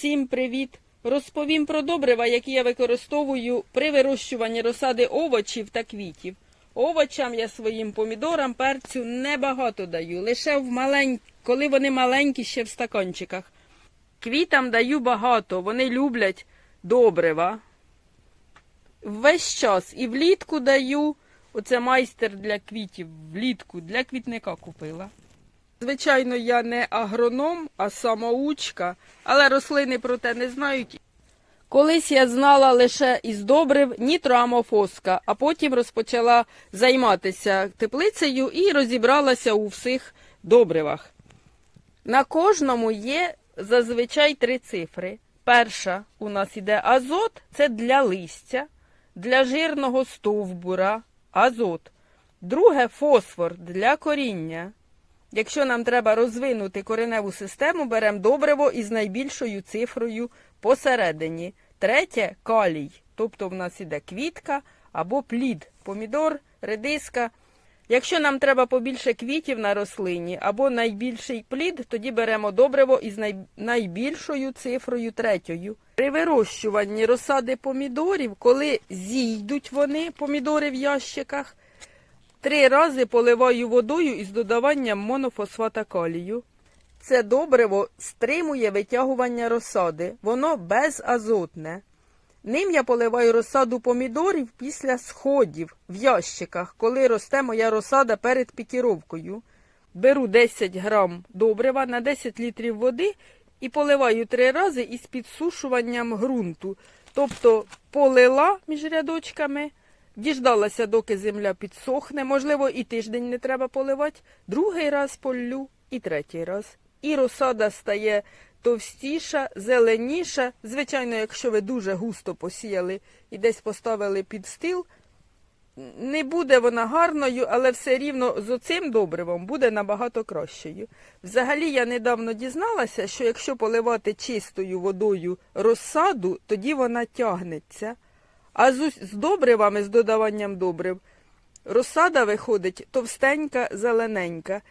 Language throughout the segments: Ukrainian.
Всім привіт! Розповім про добрива, які я використовую при вирощуванні розсади овочів та квітів. Овочам я своїм помідорам перцю небагато даю, лише в малень... коли вони маленькі ще в стаканчиках. Квітам даю багато, вони люблять добрива. Весь час і влітку даю. Оце майстер для квітів, влітку для квітника купила. Звичайно, я не агроном, а самоучка, але рослини про те не знають. Колись я знала лише із добрив нітроамофоска, а потім розпочала займатися теплицею і розібралася у всіх добривах. На кожному є зазвичай три цифри. Перша у нас іде азот, це для листя, для жирного стовбура, азот. Друге фосфор для коріння. Якщо нам треба розвинути кореневу систему, беремо добриво із найбільшою цифрою посередині. Третє калій, тобто в нас іде квітка або плід, помідор, редиска. Якщо нам треба побільше квітів на рослині або найбільший плід, тоді беремо добриво із най... найбільшою цифрою третьою. При вирощуванні розсади помідорів, коли зійдуть вони, помідори в ящиках, Три рази поливаю водою із додаванням монофосфата калію. Це добриво стримує витягування розсади, воно безазотне. Ним я поливаю розсаду помідорів після сходів в ящиках, коли росте моя розсада перед пікіровкою. Беру 10 грам добрива на 10 літрів води і поливаю три рази із підсушуванням ґрунту. Тобто полила між рядочками, Діждалася, доки земля підсохне, можливо, і тиждень не треба поливати, другий раз поллю і третій раз. І розсада стає товстіша, зеленіша. Звичайно, якщо ви дуже густо посіяли і десь поставили під стіл, не буде вона гарною, але все рівно з оцим добривом буде набагато кращою. Взагалі, я недавно дізналася, що якщо поливати чистою водою розсаду, тоді вона тягнеться. А з, з добривами, з додаванням добрив, розсада виходить товстенька, зелененька.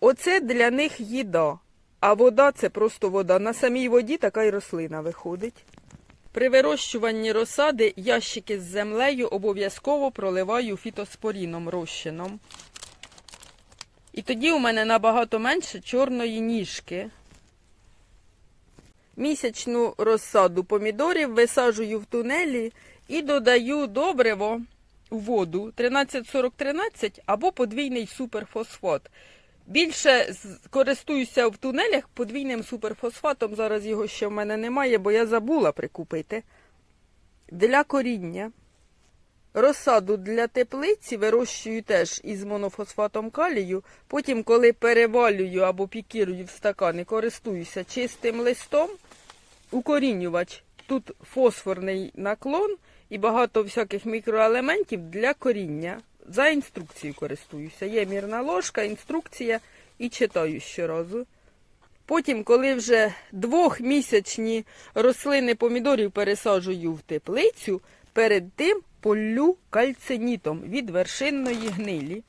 Оце для них їда. А вода це просто вода. На самій воді така й рослина виходить. При вирощуванні розсади ящики з землею обов'язково проливаю фітоспоріном розчином. І тоді у мене набагато менше чорної ніжки. Місячну розсаду помідорів висаджую в тунелі і додаю добриво у воду 13-40-13 або подвійний суперфосфат. Більше користуюся в тунелях подвійним суперфосфатом. Зараз його ще в мене немає, бо я забула прикупити. Для коріння. Розсаду для теплиці вирощую теж із монофосфатом калію. Потім, коли перевалюю або пікірую в стакани, користуюся чистим листом. Укорінювач. Тут фосфорний наклон і багато всяких мікроелементів для коріння. За інструкцією користуюся. Є мірна ложка, інструкція і читаю щоразу. Потім, коли вже двохмісячні рослини помідорів пересаджую в теплицю, перед тим полю кальцинітом від вершинної гнилі.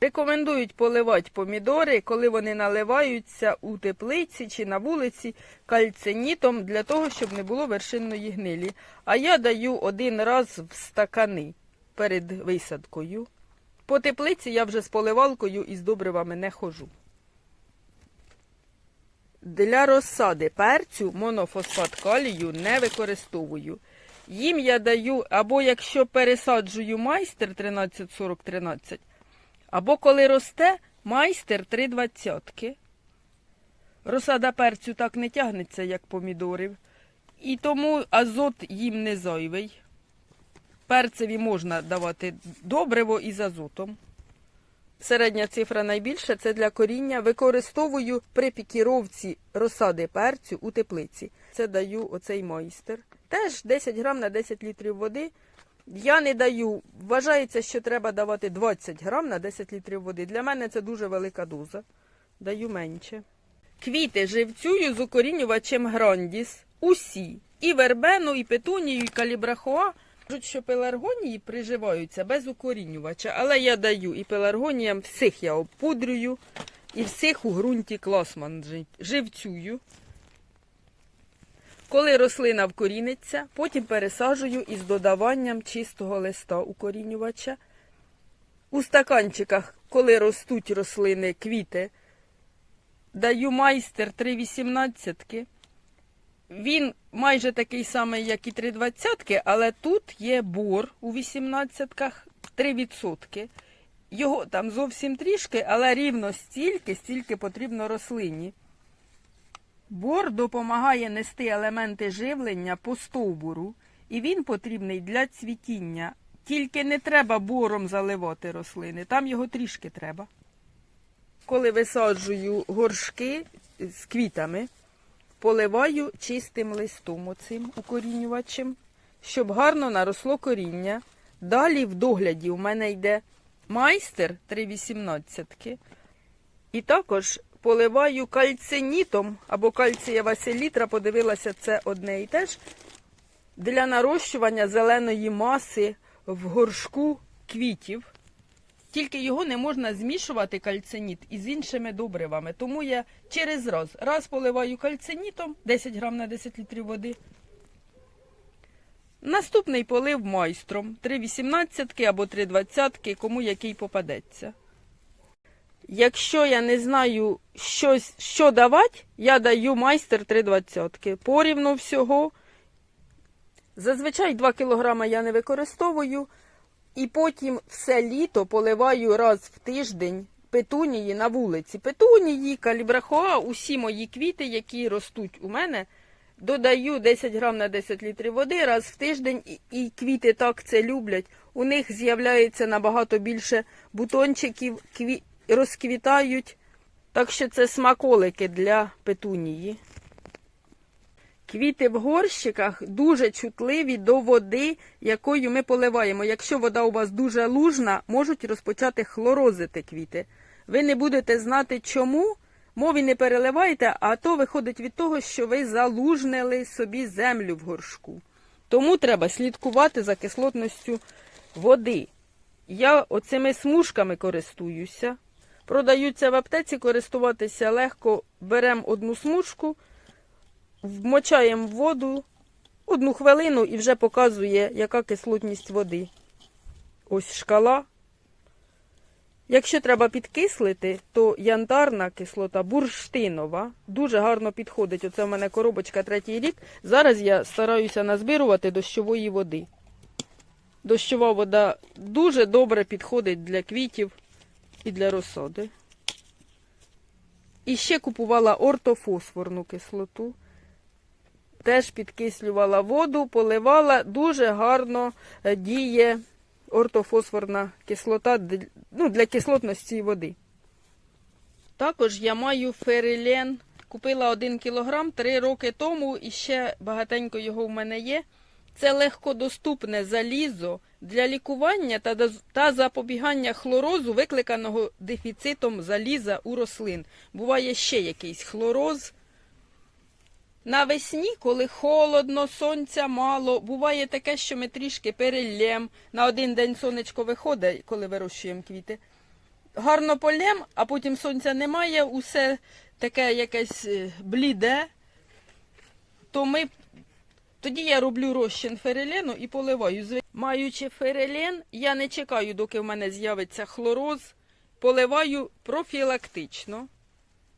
Рекомендують поливати помідори, коли вони наливаються у теплиці чи на вулиці кальцинітом для того, щоб не було вершинної гнилі. А я даю один раз в стакани перед висадкою. По теплиці я вже з поливалкою і з добривами не хожу. Для розсади перцю монофосфат калію не використовую. Їм я даю, або якщо пересаджую майстер 13-40-13, або коли росте майстер 3,20. Розсада перцю так не тягнеться, як помідорів. І тому азот їм не зайвий. Перцеві можна давати добриво із азотом. Середня цифра найбільша це для коріння. Використовую при пікіровці розсади перцю у теплиці. Це даю оцей майстер. Теж 10 грам на 10 літрів води. Я не даю. Вважається, що треба давати 20 грам на 10 літрів води. Для мене це дуже велика доза. Даю менше. Квіти живцюю з укорінювачем Грандіс. Усі. І вербену, і петунію, і калібрахоа. Кажуть, що пеларгонії приживаються без укорінювача, але я даю і пеларгоніям всіх я обпудрюю, і всіх у ґрунті класман живцюю. Коли рослина вкоріниться, потім пересаджую із додаванням чистого листа укорінювача. У стаканчиках, коли ростуть рослини, квіти, даю майстер 3,18. Він майже такий самий, як і 3,20, але тут є бор у 18-ках 3%. Його там зовсім трішки, але рівно стільки, стільки потрібно рослині. Бор допомагає нести елементи живлення по стовбуру, і він потрібний для цвітіння. Тільки не треба бором заливати рослини, там його трішки треба. Коли висаджую горшки з квітами, поливаю чистим листом оцим укорінювачем, щоб гарно наросло коріння. Далі в догляді у мене йде майстер 3,18. І також поливаю кальцинітом або кальцієва селітра, подивилася, це одне і те ж, для нарощування зеленої маси в горшку квітів. Тільки його не можна змішувати кальциніт із іншими добривами. Тому я через раз раз поливаю кальцинітом 10 грам на 10 літрів води. Наступний полив майстром 3,18 або 3,20, кому який попадеться. Якщо я не знаю, щось, що давати, я даю майстер 3,20. Порівну всього. Зазвичай 2 кг я не використовую. І потім все літо поливаю раз в тиждень петунії на вулиці. Петунії, калібрахоа, усі мої квіти, які ростуть у мене, додаю 10 грам на 10 літрів води раз в тиждень, і, квіти так це люблять. У них з'являється набагато більше бутончиків, кві... розквітають. Так що це смаколики для петунії. Квіти в горщиках дуже чутливі до води, якою ми поливаємо. Якщо вода у вас дуже лужна, можуть розпочати хлорозити квіти. Ви не будете знати чому, мові не переливайте, а то виходить від того, що ви залужнили собі землю в горшку. Тому треба слідкувати за кислотністю води. Я оцими смужками користуюся. Продаються в аптеці, користуватися легко. Беремо одну смужку вмочаємо воду одну хвилину і вже показує, яка кислотність води. Ось шкала. Якщо треба підкислити, то янтарна кислота бурштинова дуже гарно підходить. Оце в мене коробочка третій рік. Зараз я стараюся назбирувати дощової води. Дощова вода дуже добре підходить для квітів і для розсади. І ще купувала ортофосфорну кислоту теж підкислювала воду, поливала, дуже гарно е, діє ортофосфорна кислота ну, для кислотності води. Також я маю ферилен. Купила 1 кілограм 3 роки тому і ще багатенько його в мене є. Це легкодоступне залізо для лікування та, запобігання хлорозу, викликаного дефіцитом заліза у рослин. Буває ще якийсь хлороз. Навесні, коли холодно, сонця мало, буває таке, що ми трішки переллєм. На один день сонечко виходить, коли вирощуємо квіти. Гарно полєм, а потім сонця немає, усе таке якесь е, бліде. То ми... Тоді я роблю розчин ферелену і поливаю. Маючи ферелен, я не чекаю, доки в мене з'явиться хлороз. Поливаю профілактично.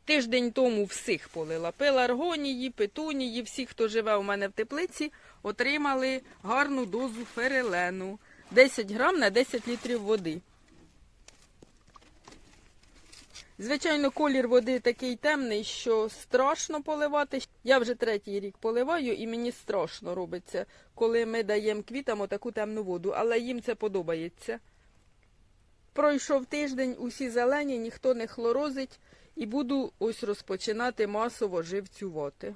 Тиждень тому всіх полила. Пеларгонії, петунії, всі, хто живе у мене в теплиці, отримали гарну дозу ферелену. 10 грам на 10 літрів води. Звичайно, колір води такий темний, що страшно поливати. Я вже третій рік поливаю і мені страшно робиться, коли ми даємо квітам таку темну воду, але їм це подобається. Пройшов тиждень, усі зелені, ніхто не хлорозить. І буду ось розпочинати масово живцювати.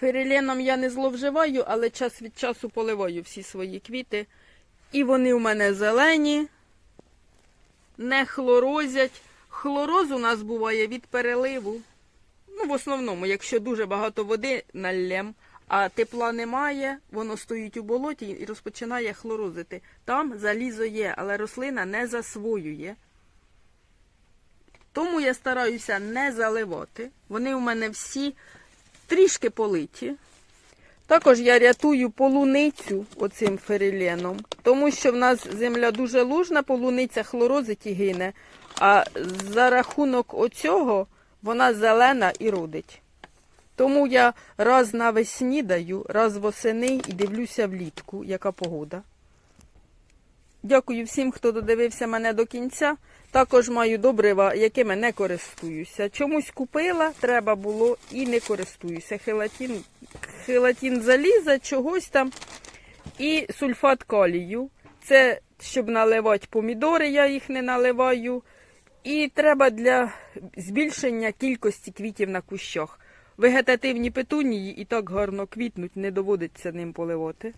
Феріленом я не зловживаю, але час від часу поливаю всі свої квіти. І вони у мене зелені, не хлорозять. Хлороз у нас буває від переливу. Ну, в основному, якщо дуже багато води наллєм, а тепла немає, воно стоїть у болоті і розпочинає хлорозити. Там залізо є, але рослина не засвоює. Тому я стараюся не заливати. Вони у мене всі трішки политі. Також я рятую полуницю оцим фериленом, тому що в нас земля дуже лужна, полуниця хлорозить і гине. А за рахунок оцього вона зелена і родить. Тому я раз навесні даю, раз восени і дивлюся влітку, яка погода. Дякую всім, хто додивився мене до кінця. Також маю добрива, якими не користуюся. Чомусь купила, треба було і не користуюся. Хелатін, хелатін заліза, чогось там. І сульфат калію. Це щоб наливати помідори, я їх не наливаю. І треба для збільшення кількості квітів на кущах. Вегетативні петунії і так гарно квітнуть, не доводиться ним поливати.